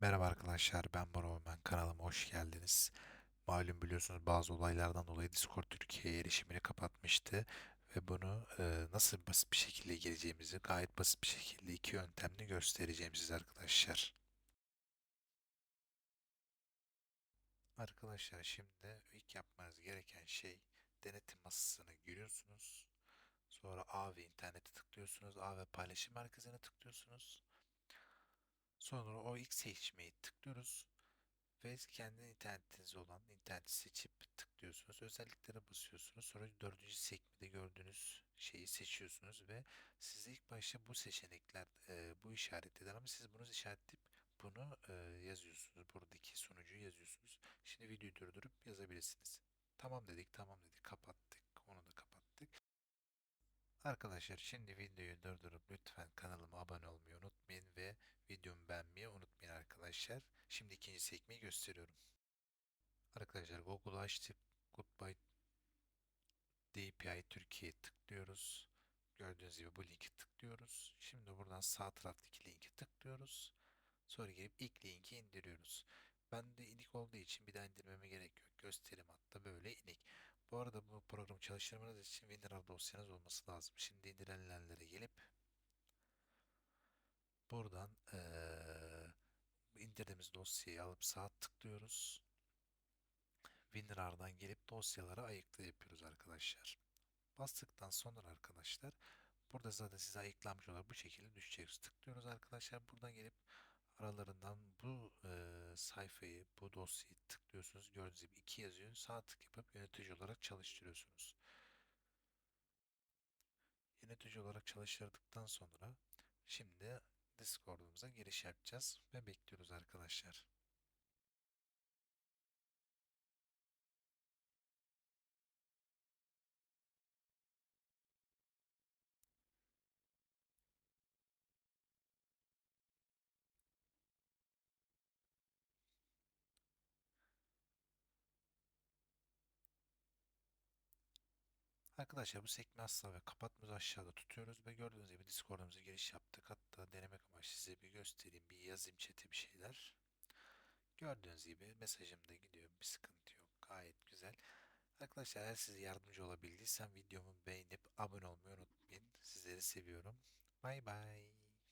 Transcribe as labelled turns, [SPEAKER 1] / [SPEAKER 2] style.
[SPEAKER 1] Merhaba arkadaşlar, ben Baro, ben kanalıma hoş geldiniz. Malum biliyorsunuz bazı olaylardan dolayı Discord Türkiye erişimini kapatmıştı ve bunu e, nasıl basit bir şekilde gireceğimizi gayet basit bir şekilde iki yöntemle göstereceğim size arkadaşlar. Arkadaşlar şimdi ilk yapmanız gereken şey denetim masasına giriyorsunuz. Sonra A ve internete tıklıyorsunuz. A ve paylaşım merkezine tıklıyorsunuz. Sonra o ilk seçmeyi tıklıyoruz. Ve kendi internetinizde olan interneti seçip tıklıyorsunuz. Özelliklere basıyorsunuz. Sonra dördüncü sekmede gördüğünüz şeyi seçiyorsunuz ve size ilk başta bu seçenekler e, bu işaretler ama siz bunu işaretleyip bunu e, yazıyorsunuz. Buradaki sonucu yazıyorsunuz. Şimdi videoyu durdurup yazabilirsiniz. Tamam dedik, tamam dedik, kapattık. Onu da kapattık. Arkadaşlar şimdi videoyu durdurup lütfen kanalıma abone olmayı unutmayın ve videomu beğenmeyi unutmayın arkadaşlar. Şimdi ikinci sekmeyi gösteriyorum. Arkadaşlar Google'u açtık. Goodbye DPI Türkiye tıklıyoruz. Gördüğünüz gibi bu linki tıklıyoruz. Şimdi buradan sağ taraftaki linki tıklıyoruz. Sonra gelip ilk linki indiriyoruz. Ben de inik olduğu için bir daha indirmeme gerek yok. Gösterim hatta böyle inik. Bu arada bu programı çalıştırmanız için WinRAR dosyanız olması lazım. Şimdi indirilenlere gelip buradan eee indirdiğimiz dosyayı alıp sağ tıklıyoruz. WinRAR'dan gelip dosyaları ayıkla yapıyoruz arkadaşlar. Bastıktan sonra arkadaşlar burada zaten size ayıklanmış olarak bu şekilde düşeceğiz. Tıklıyoruz arkadaşlar. Buradan gelip aralarından bu e, sayfayı, bu dosyayı tıklıyorsunuz. Gördüğünüz gibi iki yazıyor. Sağ tık yapıp yönetici olarak çalıştırıyorsunuz. Yönetici olarak çalıştırdıktan sonra Discord'umuza giriş yapacağız ve bekliyoruz arkadaşlar. Arkadaşlar bu sekme asla ve kapatmamızı aşağıda tutuyoruz ve gördüğünüz gibi Discord'umuza giriş yaptık. Hatta bir göstereyim, bir yazayım chat'e bir şeyler. Gördüğünüz gibi mesajım da gidiyor, bir sıkıntı yok. Gayet güzel. Arkadaşlar eğer size yardımcı olabildiysem videomu beğenip abone olmayı unutmayın. Sizleri seviyorum. Bay bay.